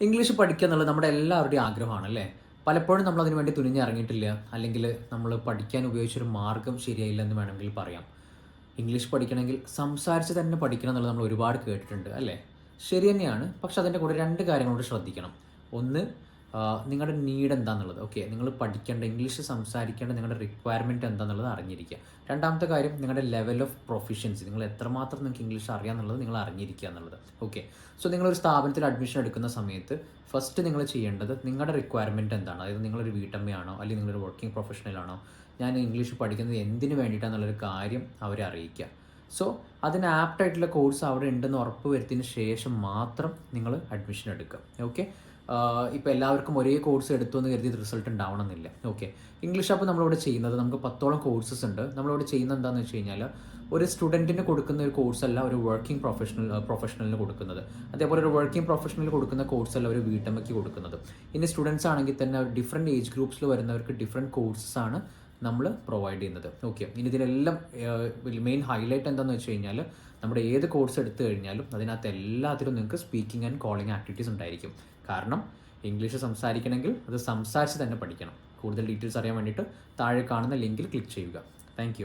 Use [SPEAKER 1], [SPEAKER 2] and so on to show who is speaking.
[SPEAKER 1] English പഠിക്കുക എന്നുള്ളത് നമ്മുടെ എല്ലാവരുടെയും ആഗ്രഹമാണ് അല്ലേ പലപ്പോഴും നമ്മൾ അതിനു വേണ്ടി തുനിഞ്ഞിറങ്ങിയിട്ടില്ല. അല്ലെങ്കിൽ നമ്മൾ പഠിക്കാൻ ഉപയോഗിച്ചൊരു മാർഗം ശരിയായില്ല എന്ന് വേണമെങ്കിൽ പറയാം. ഇംഗ്ലീഷ് പഠിക്കണമെങ്കിൽ സംസാരിച്ച് തന്നെ പഠിക്കണം എന്നുള്ളത് നമ്മൾ ഒരുപാട് കേട്ടിട്ടുണ്ട് അല്ലേ? ശരി തന്നെയാണ്. പക്ഷെ അതിന്റെ കൂടെ രണ്ട് കാര്യങ്ങളോട് ശ്രദ്ധിക്കണം. ഒന്ന് നിങ്ങളുടെ നീഡ് എന്താണെന്നുള്ളത് ഓക്കെ നിങ്ങൾ പഠിക്കേണ്ട ഇംഗ്ലീഷ് സംസാരിക്കേണ്ട നിങ്ങളുടെ റിക്വയർമെന്റ് എന്താണെന്നുള്ളത് അറിഞ്ഞിരിക്കുക രണ്ടാമത്തെ കാര്യം നിങ്ങളുടെ ലെവൽ ഓഫ് പ്രൊഫിഷ്യൻസി നിങ്ങൾ എത്രമാത്രം നിങ്ങൾക്ക് ഇംഗ്ലീഷ് അറിയാമെന്നുള്ളത് നിങ്ങൾ അറിഞ്ഞിരിക്കുക എന്നുള്ളത് ഓക്കെ സോ നിങ്ങളൊരു സ്ഥാപനത്തിൽ അഡ്മിഷൻ എടുക്കുന്ന സമയത്ത് ഫസ്റ്റ് നിങ്ങൾ ചെയ്യേണ്ടത് നിങ്ങളുടെ റിക്വയർമെന്റ് എന്താണ്? അതായത് നിങ്ങളൊരു വീട്ടമ്മയാണോ അല്ലെങ്കിൽ നിങ്ങളൊരു വർക്കിംഗ് പ്രൊഫഷണലാണോ ഞാൻ ഇംഗ്ലീഷ് പഠിക്കുന്നത് എന്തിനു വേണ്ടിയിട്ടാണെന്നുള്ളൊരു കാര്യം അവരെ അറിയിക്കുക സോ അതിന് ആപ്റ്റായിട്ടുള്ള കോഴ്സ് അവിടെ ഉണ്ടെന്ന് ഉറപ്പ് വരുത്തിയതിന് ശേഷം മാത്രം നിങ്ങൾ അഡ്മിഷൻ എടുക്കുക. ഓക്കെ ഇപ്പോൾ എല്ലാവർക്കും ഒരേ കോഴ്സ് എടുത്തു എന്ന് കരുതി റിസൾട്ട് ഉണ്ടാവണമെന്നില്ല. ഓക്കെ ഇംഗ്ലീഷ് അപ്പോൾ നമ്മളിവിടെ ചെയ്യുന്നത് നമുക്ക് പത്തോളം കോഴ്സസ് ഉണ്ട്. നമ്മളിവിടെ ചെയ്യുന്നത് എന്താണെന്ന് വെച്ച് കഴിഞ്ഞാൽ ഒരു സ്റ്റുഡന്റിന് കൊടുക്കുന്ന ഒരു കോഴ്സ് അല്ല ഒരു വർക്കിംഗ് പ്രൊഫഷണൽ പ്രൊഫഷണലിന് കൊടുക്കുന്നത്. അതേപോലെ ഒരു വർക്കിംഗ് പ്രൊഫഷണലിന് കൊടുക്കുന്ന കോഴ്സ് അല്ല ഒരു വീട്ടമ്മയ്ക്ക് കൊടുക്കുന്നത്. ഇനി സ്റ്റുഡൻസ് ആണെങ്കിൽ തന്നെ ഡിഫറെന്റ് ഏജ് ഗ്രൂപ്പ്സിൽ വരുന്നവർക്ക് ഡിഫറെന്റ് കോഴ്സസ് ആണ് നമ്മൾ പ്രൊവൈഡ് ചെയ്യുന്നത്. ഓക്കെ ഇനി ഇതിലെല്ലാം മെയിൻ ഹൈലൈറ്റ് എന്താണെന്ന് വെച്ച് കഴിഞ്ഞാൽ നമ്മുടെ ഏത് കോഴ്സ് എടുത്തു കഴിഞ്ഞാലും അതിനകത്ത് എല്ലാത്തിലും നിങ്ങൾക്ക് സ്പീക്കിംഗ് ആൻഡ് കോളിംഗ് ആക്ടിവിറ്റീസ് ഉണ്ടായിരിക്കും. കാരണം ഇംഗ്ലീഷ് സംസാരിക്കണമെങ്കിൽ അത് സംസാരിച്ച് തന്നെ പഠിക്കണം. കൂടുതൽ ഡീറ്റെയിൽസ് അറിയാൻ വേണ്ടിയിട്ട് താഴെ കാണുന്ന ലിങ്കിൽ ക്ലിക്ക് ചെയ്യുക. താങ്ക്